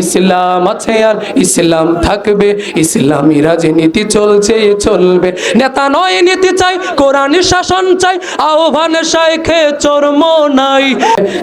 ইসলাম আছে আর ইসলাম থাকবে, ইসলামী রাজনীতি চলছে চলবে। নেতা নয়, নীতি চাই, কোরআন শাসন চাই, আহ্বান শাইখে চর্ম নাই।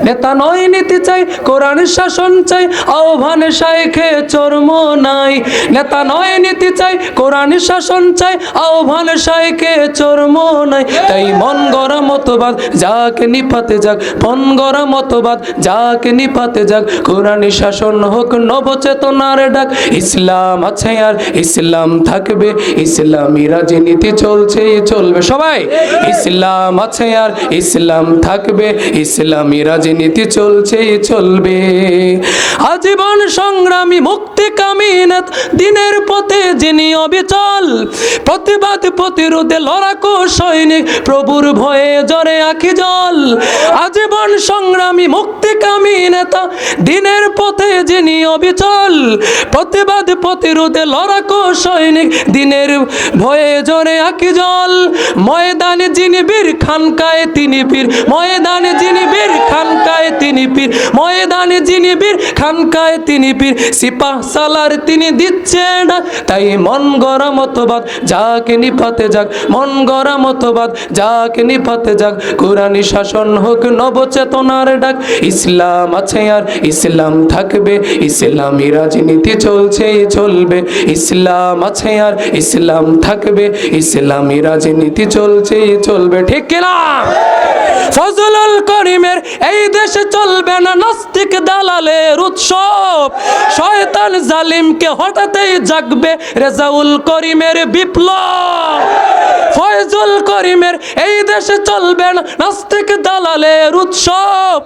নেতা নয়, নীতি চাই, কোরআন শাসন চাই, আহ্বান শাইখে চর্ম নাই। নেতা নয়, নীতি চাই, কোরআন শাসন চাই, আহ্বান শাইখে চর্ম নাই। তাই মন গড়া মতবাদ, যাকে নিপাতে যাক, মন গড়া মতবাদ, যাকে নিপাতে যাক, কোরআন শাসন হোক নবচেতনার ডাক। ইসলাম আছে আর ইসলাম থাকবে, ইসলামী রাজনীতি চলছে, চলবে। সবাই, ইসলাম আছে আর ইসলাম থাকবে, ইসলামী রাজনীতি চলছে, চলবে। আজীবন সংগ্রামী, মুক্তি কামিনাত দিনের পথে যিনি অবিচল, প্রতিবাদ প্রতিরোধে লড়াকু সৈনিক, প্রভুর ভয়ে জরে আখি জল। আজীবন সংগ্রামী, মুক্তি কামী দিনের পথে যিনি অবিচল প্রতিবাদ প্রতিরোধে লড়াকো সৈনিক দিনের ভয়ে জরে আঁকি জল। ময়দানে যিনি বীর খানকায় তিনি পীর ময়দানে যিনি বীর খানকায় তিনি পীর ময়দানে যিনি বীর খানকায় তিনি পীর সিপাহ সালার তিনি দিচ্ছে না, তাই মন গড়া যাকে নিপাতে যাক, মন যাকে নিপাতে যাক, কোরআনী শাসন হোক নবচেতনার ডাক। ইসলাম আছে আর ইসলাম থাকবে, ইসলামী রাজনীতি চলছে চলবে। ইসলাম আছে আর ইসলাম থাকবে, ইসলামী রাজনীতি চলছে চলবে, ঠিক কিনা? ফজলুল করিমের এই দেশে চলবে না নাস্তিক দালালের উৎসব। শয়তান জালিমকে হঠাৎই জাগবে রেজাউল করিমের বিপ্লব। ফয়জুল করিমের, এই দেশে চলবে নাস্তিক দালালের উৎসব।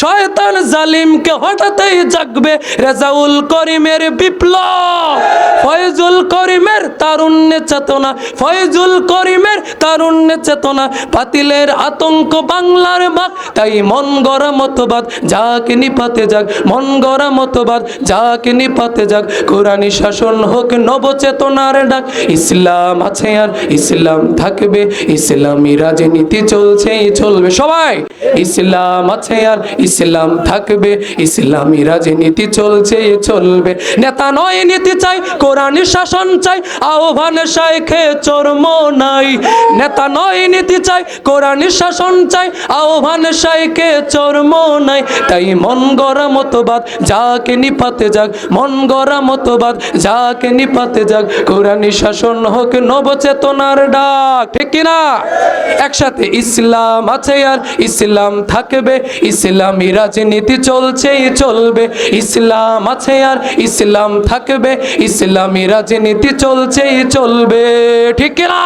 শয়তান জালিমকে হঠাৎই জাগবে রেজাউল করিমের বিপ্লব। ফয়জুল করিমের তারুণ্যে চেতনা, ফয়জুল করিমের তারুণ্যে চেতনা পাতিলের আতঙ্ক বাংলার মা তাই মন গড়া মতবাদ, যাকে নিপাতে যাক, মন গড়া মতবাদ, যাকে নিপাতে যাক। কোরআনী শাসন হোক নবচেতনার ডাক, ইসলাম আছে আর ইসলাম থাকবে ইসলামী রাজনীতি চলছে চলবে সবাই। ইসলাম আছে আর ইসলাম থাকবে, ইসলামী রাজনীতি চলছে চলবে। নেতা নয়, নীতি চাই, কোরআন শাসন চাই, আহ্বান শাইখে চর্ম নাই। নেতা নয়, নীতি চাই, কোরআন শাসন চাই, আহ্বান শাইখে চর্ম নাই। তাই মন গড়া মতবাদ, যাকে নিপাতে যাক, মন গড়া মতবাদ, যাকে নিপাতে যাক, কোরআনী শাসন হোক নবচেতনার ডাক। ঠিক কিনা? একসাথে ইসলাম আছে আর ইসলাম থাকবে, ইসলামী রাজনীতি চলছে চলবে। ইসলাম আছে আর ইসলাম থাকবে, ইসলামী রাজনীতি চলছে চলবে। ঠিক কিনা?